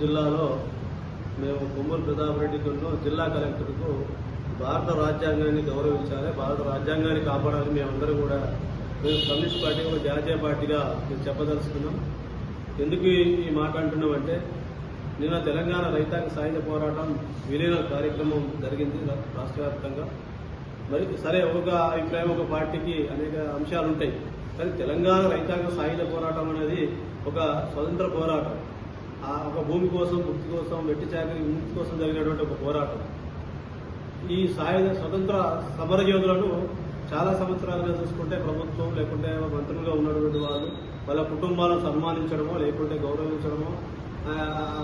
జిల్లాలో మేము కొమ్మూరు ప్రతాప్ రెడ్డి జిల్లా కలెక్టర్కు భారత రాజ్యాంగాన్ని గౌరవించాలి. భారత రాజ్యాంగాన్ని కాపాడాలి మేమందరూ కూడా మేము కమ్యూనిస్ట్ పార్టీ ఒక జాతీయ పార్టీగా మేము చెప్పదలుచుకున్నాం. ఎందుకు ఈ- మాట అంటున్నామంటే నిన్న తెలంగాణ రైతాంగ సాయుధ పోరాటం విలీన కార్యక్రమం జరిగింది రాష్ట్రవ్యాప్తంగా రాష్ట్ర వ్యాప్తంగా. మరి సరే ఒక అభిప్రాయం ఒక పార్టీకి అనేక అంశాలు ఉంటాయి కానీ తెలంగాణ రైతాంగ సాయుధ పోరాటం అనేది ఒక స్వతంత్ర పోరాటం. భూమి కోసం ముక్తి కోసం వెట్టి చాకరి ముక్తి కోసం జరిగినటువంటి ఒక పోరాటం. ఈ సాయుధ స్వతంత్ర సమరయోధులను చాలా సంవత్సరాలుగా చూసుకుంటే ప్రభుత్వం లేకుంటే మంత్రులుగా ఉన్నటువంటి వాళ్ళు వాళ్ళ కుటుంబాలను సన్మానించడమో లేకుంటే గౌరవించడమో ఆ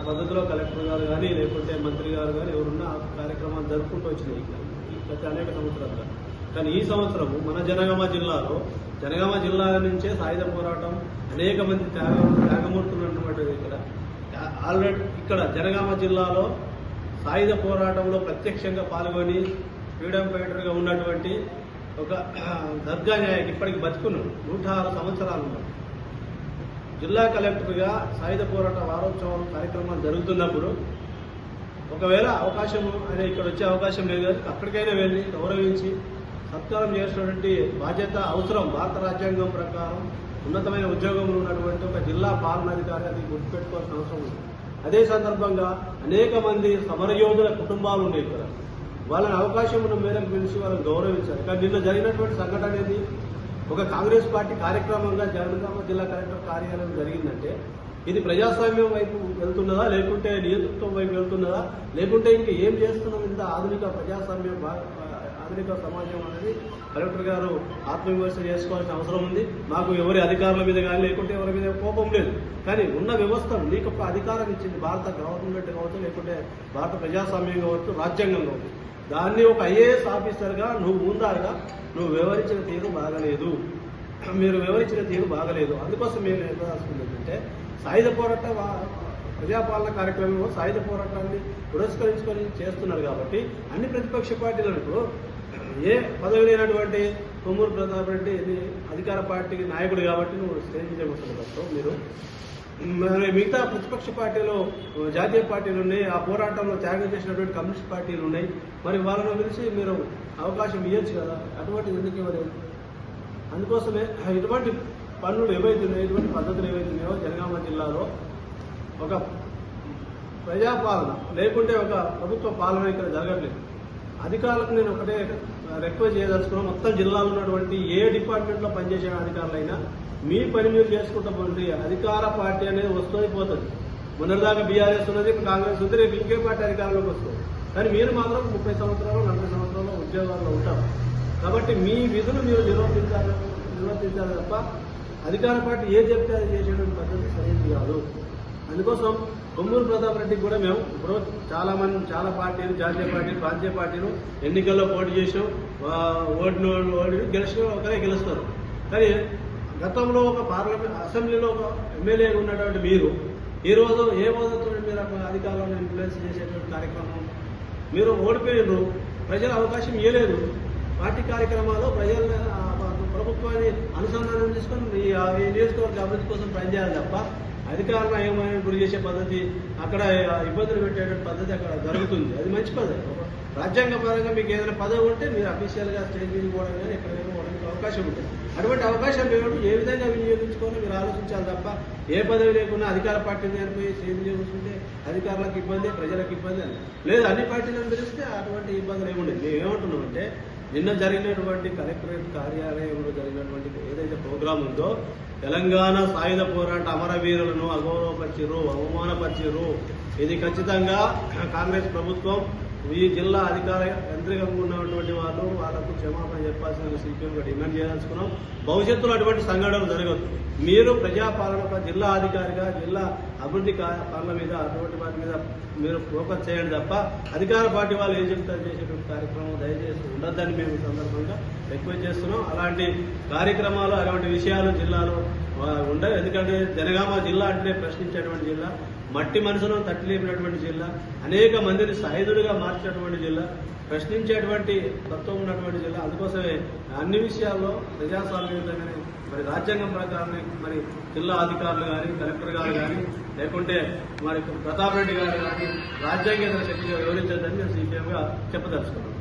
పద్ధతిలో కలెక్టర్ గారు కానీ లేకుంటే మంత్రి గారు కానీ ఎవరున్నా కార్యక్రమాలు జరుపుకుంటూ వచ్చినాయి ప్రతి గత అనేక సంవత్సరాలుగా. కానీ ఈ సంవత్సరము మన జనగామ జిల్లాలో జనగామ జిల్లా నుంచే సాయుధ పోరాటం అనేక మంది త్యాగం త్యాగమూర్తున్నటువంటిది ఇక్కడ. ఆల్రెడీ ఇక్కడ జనగామ జిల్లాలో సాయుధ పోరాటంలో ప్రత్యక్షంగా పాల్గొని ఫ్రీడమ్ ఫైటర్గా ఉన్నటువంటి ఒక దర్గా నాయకు ఇప్పటికి బతుకున్నాడు నూట ఆరు సంవత్సరాలు ఉన్నాడు. జిల్లా కలెక్టర్గా సాయుధ పోరాట వారోత్సవం కార్యక్రమాలు జరుగుతున్నప్పుడు ఒకవేళ అవకాశం ఆయన ఇక్కడ వచ్చే అవకాశం లేదు కానీ అక్కడికైనా వెళ్ళి గౌరవించి సత్కారం చేసినటువంటి బాధ్యత అవసరం. భారత రాజ్యాంగం ప్రకారం ఉన్నతమైన ఉద్యోగంలో ఉన్నటువంటి ఒక జిల్లా పాలనాధికారి అది గుర్తుపెట్టుకోవాల్సిన అవసరం ఉంది. అదే సందర్భంగా అనేక మంది సమరయోధుల కుటుంబాలు ఉన్నాయి ఇక్కడ. వాళ్ళని అవకాశం ఉన్న మేరకు పిలిచి వాళ్ళని గౌరవించాలి. కానీ నిన్న జరిగినటువంటి సంఘటన అనేది ఒక కాంగ్రెస్ పార్టీ కార్యక్రమంగా జనగామ జిల్లా కలెక్టర్ కార్యాలయం జరిగిందంటే ఇది ప్రజాస్వామ్యం వైపు వెళ్తున్నదా లేకుంటే నియంతృత్వం వైపు వెళ్తున్నదా లేకుంటే ఇంకా ఏం చేస్తున్నాం ఇంత ఆధునిక ప్రజాస్వామ్యం ఆధునిక సమాజం అనేది కలెక్టర్ గారు ఆత్మవిమర్శ చేసుకోవాల్సిన అవసరం ఉంది. మాకు ఎవరి అధికారుల మీద కానీ లేకుంటే ఎవరి మీద కోపం లేదు. కానీ ఉన్న వ్యవస్థ నీకు అధికారం ఇచ్చింది. భారత గవర్నమెంట్ కావచ్చు లేకుంటే భారత ప్రజాస్వామ్యం కావచ్చు రాజ్యాంగం కావచ్చు. దాన్ని ఒక ఐఏఎస్ ఆఫీసర్గా నువ్వు ఉందాగా నువ్వు వివరించిన తీరు బాగలేదు. మీరు వివరించిన తీరు బాగలేదు. అందుకోసం మేము ఎంత రాసుకుంది ఏంటంటే సాయుధ పోరాట ప్రజాపాలన కార్యక్రమంలో సాయుధ పోరాటాన్ని పురస్కరించుకొని చేస్తున్నారు కాబట్టి అన్ని ప్రతిపక్ష పార్టీలను ఇప్పుడు ఏ పదవి లేనటువంటి కొమ్మూరు ప్రతాప్ రెడ్డి ఇది అధికార పార్టీకి నాయకుడు కాబట్టి నువ్వు స్టేజ్ మీద కూర్చోగలుగుతావు మీరు. మరి మిగతా ప్రతిపక్ష పార్టీలు జాతీయ పార్టీలు ఉన్నాయి ఆ పోరాటంలో త్యాగం చేసినటువంటి కమ్యూనిస్ట్ పార్టీలు ఉన్నాయి. మరి వాళ్ళని పిలిచి మీరు అవకాశం ఇవ్వచ్చు కదా? అటువంటి ఎందుకు ఇవ్వలేదు? అందుకోసమే ఇటువంటి పనులు ఏవైతున్నాయో ఇటువంటి పద్ధతులు ఏవైతున్నాయో జనగామ జిల్లాలో ఒక ప్రజాపాలన లేకుంటే ఒక ప్రభుత్వ పాలన ఇక్కడ జరగట్లేదు. అధికారులకు నేను ఒకటే రిక్వెస్ట్ చేయదలుచుకున్నాను మొత్తం జిల్లాలో ఉన్నటువంటి ఏ డిపార్ట్మెంట్లో పనిచేసే అధికారులైనా మీ పని మీరు చేసుకుంటా పోండి. అధికార పార్టీ అనేది వస్తుంది పోతుంది. మొన్నటిదాకా బీఆర్ఎస్ ఉన్నది ఇప్పుడు కాంగ్రెస్ ఉంది రేపు ఇంకే పార్టీ అధికారంలోకి వస్తుంది. కానీ మీరు మాత్రం ముప్పై సంవత్సరాలు నలభై సంవత్సరాలు ఉద్యోగాల్లో ఉంటారు. కాబట్టి మీ విధులు మీరు నిర్వర్తించాలి నిర్వర్తించాలి తప్ప అధికార పార్టీ ఏ చెప్తే అది చేసేటువంటి పద్ధతి సరైనది కాదు. అందుకోసం కొమ్మూరు ప్రతాప్ రెడ్డికి కూడా మేము ఇప్పుడు చాలా మంది చాలా పార్టీలు జాతీయ పార్టీలు ప్రాంతీయ పార్టీలు ఎన్నికల్లో పోటీ చేసాం వా- ఓడిన ఓడి గెలిచిన ఒకరే గెలుస్తారు. కానీ గతంలో ఒక పార్లమెంట్ అసెంబ్లీలో ఒక ఎమ్మెల్యే ఉన్నటువంటి మీరు ఈ రోజు ఏ హోదాతో మీరు అక్కడ అధికారంలో ఇన్ఫ్లుయెన్స్ చేసేటువంటి కార్యక్రమం? మీరు ఓడిపోయినారు ప్రజలు అవకాశం ఇవ్వలేదు పార్టీ కార్యక్రమాలు ప్రజల ప్రభుత్వాన్ని అనుసంధానం చేసుకొని ఈ నియోజకవర్గ అభివృద్ధి కోసం పనిచేయాలి తప్ప అధికారులు ఏమైనా గురి చేసే పద్ధతి అక్కడ ఇబ్బందులు పెట్టేటువంటి పద్ధతి అక్కడ జరుగుతుంది. అది మంచి పద్ధతి. రాజ్యాంగ పరంగా మీకు ఏదైనా పదవి ఉంటే మీరు అఫీషియల్గా స్టేట్ మీద పోవడం కానీ ఎక్కడైనా పోవడానికి అవకాశం ఉంటుంది. అటువంటి అవకాశం మీరు ఏ విధంగా వినియోగించుకోవాలో? మీరు ఆలోచించాలి తప్ప ఏ పదవి లేకుండా అధికార పార్టీ నేర్పోయి స్టేట్ మీద అధికారులకు ఇబ్బంది ప్రజలకు ఇబ్బంది అని లేదు అన్ని పార్టీలను పిలిస్తే అటువంటి ఇబ్బందులు ఏముండదు మేము ఏమంటున్నామంటే నిన్న జరిగినటువంటి కలెక్టరేట్ కార్యాలయంలో జరిగినటువంటి ఏదైతే ప్రోగ్రాం ఉందో తెలంగాణ సాయుధ పోరాట అమరవీరులను అగౌరవపరిచిరు అవమానపరిచిరు ఇది ఖచ్చితంగా కాంగ్రెస్ ప్రభుత్వం ఈ జిల్లా అధికార యంత్రికంగా ఉన్నటువంటి వాళ్ళు వాళ్ళకు క్షమాపణ చెప్పాల్సిన సిపిఎంగా డిమాండ్ చేయాల్సుకున్నాం. భవిష్యత్తులో అటువంటి సంఘటనలు జరగదు. మీరు ప్రజాపాలన జిల్లా అధికారిగా జిల్లా అభివృద్ధి పనుల మీద అటువంటి వాటి మీద మీరు ఫోకస్ చేయండి తప్ప అధికార పార్టీ వాళ్ళు ఏం చెప్తారు చేసేటువంటి కార్యక్రమం దయచేసి ఉండొద్దని మేము సందర్భంగా రిక్వెస్ట్ చేస్తున్నాం. అలాంటి కార్యక్రమాలు అలాంటి విషయాలు జిల్లాలో ఉండవు ఎందుకంటే జనగామ జిల్లా అంటే ప్రశ్నించేటువంటి జిల్లా మట్టి మనసును తట్టిలేపినటువంటి జిల్లా అనేక మందిని సైదులుగా మార్చేటువంటి జిల్లా ప్రశ్నించేటువంటి తత్వం ఉన్నటువంటి జిల్లా. అందుకోసమే అన్ని విషయాల్లో ప్రజాస్వామ్యంగానే మరి రాజ్యాంగం ప్రకారం మరి జిల్లా అధికారులు కానీ కలెక్టర్ గారు కానీ లేకుంటే మరి ప్రతాప్ రెడ్డి గారు కానీ రాజ్యాంగేతర శక్తిగా వివరించదని నేను సీపీఎంగా చెప్పదలుచుకున్నాను.